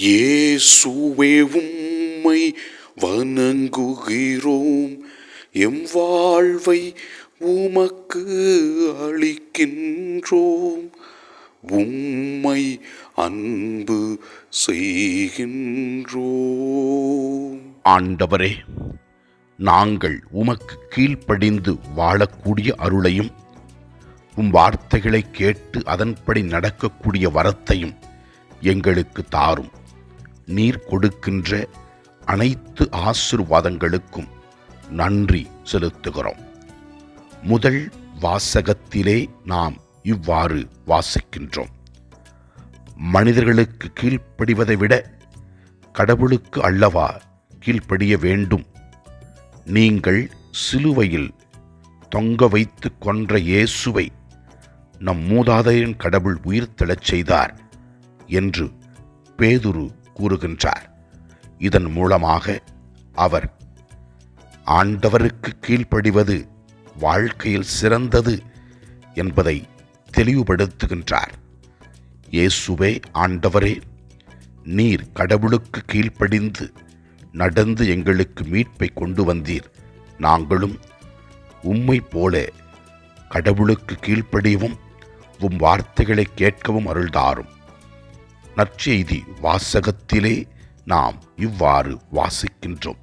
இயேசுவே உம்மை வணங்குகிறோம். எம் வாழ்வை உமக்கு அளிக்கின்றோம். உம்மை அன்பு செய்கின்றோம். ஆண்டவரே நாங்கள் உமக்கு கீழ்ப்படிந்து வாழக்கூடிய அருளையும் உம் வார்த்தைகளை கேட்டு அதன்படி நடக்கக்கூடிய வரத்தையும் எங்களுக்கு தாரும். நீர் கொடுக்கின்ற அனைத்து ஆசிர்வாதங்களுக்கும் நன்றி செலுத்துகிறோம். முதல் வாசகத்திலே நாம் இவ்வாறு வாசிக்கின்றோம். மனிதர்களுக்கு கீழ்ப்படிவதை விட கடவுளுக்கு அல்லவா கீழ்ப்படிய வேண்டும்? நீங்கள் சிலுவையில் தொங்க வைத்து கொன்ற இயேசுவை நம் மூதாதையின் கடவுள் உயிர்த்தெழச் செய்தார் என்று பேதுரு கூறுகின்றார். இதன் மூலமாக அவர் ஆண்டவருக்கு கீழ்ப்படிவது வாழ்க்கையில் சிறந்தது என்பதை தெளிவுபடுத்துகின்றார். இயேசுவே ஆண்டவரே நீர் கடவுளுக்கு கீழ்ப்படிந்து நடந்து எங்களுக்கு மீட்பை கொண்டு வந்தீர். நாங்களும் உம்மை போல கடவுளுக்கு கீழ்ப்படியவும் உம் வார்த்தைகளை கேட்கவும் அருள்தாரும். நற்செய்தி வாசகத்திலே நாம் இவ்வாறு வாசிக்கின்றோம்.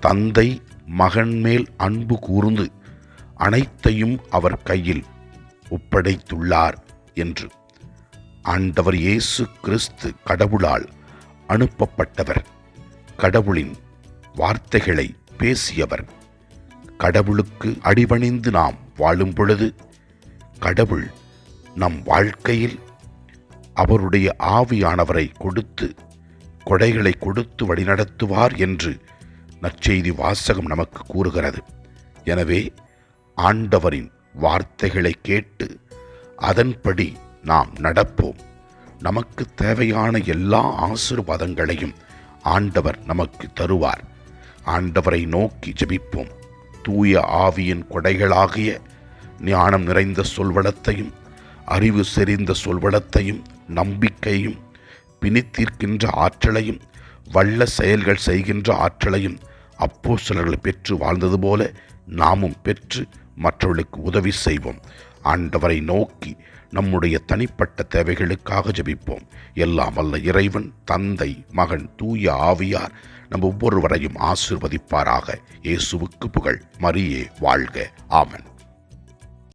தந்தை மகன் மேல் அன்பு கூர்ந்து அனைத்தையும் அவர் கையில் ஒப்படைத்துள்ளார் என்று. ஆண்டவர் இயேசு கிறிஸ்து கடவுளால் அனுப்பப்பட்டவர். கடவுளின் வார்த்தைகளை பேசியவர். கடவுளுக்கு அடிபணிந்து நாம் வாழும் பொழுது கடவுள் நம் வாழ்க்கையில் அவருடைய ஆவியானவரை கொடுத்து கொடைகளை கொடுத்து வழிநடத்துவார் என்று நற்செய்தி வாசகம் நமக்கு கூறுகிறது. எனவே ஆண்டவரின் வார்த்தைகளை கேட்டு அதன்படி நாம் நடப்போம். நமக்கு தேவையான எல்லா ஆசிர்வாதங்களையும் ஆண்டவர் நமக்கு தருவார். ஆண்டவரை நோக்கி ஜெபிப்போம். தூய ஆவியின் கொடைகளாகிய ஞானம் நிறைந்த சொல்வளத்தையும் அறிவு செறிந்த சொல்வளத்தையும் நம்பிக்கையும் பிணித்தீர்க்கின்ற ஆற்றலையும் வல்ல செயல்கள் செய்கின்ற ஆற்றலையும் அப்போ சிலர்கள் பெற்று வாழ்ந்தது போல நாமும் பெற்று மற்றவர்களுக்கு உதவி செய்வோம். ஆண்டவரை நோக்கி நம்முடைய தனிப்பட்ட தேவைகளுக்காக ஜெபிப்போம். எல்லாம் வல்ல இறைவன் தந்தை மகன் தூய ஆவியார் நம் ஒவ்வொருவரையும் ஆசிர்வதிப்பாராக. இயேசுவுக்கு புகழ். மரியே வாழ்க. ஆமன்.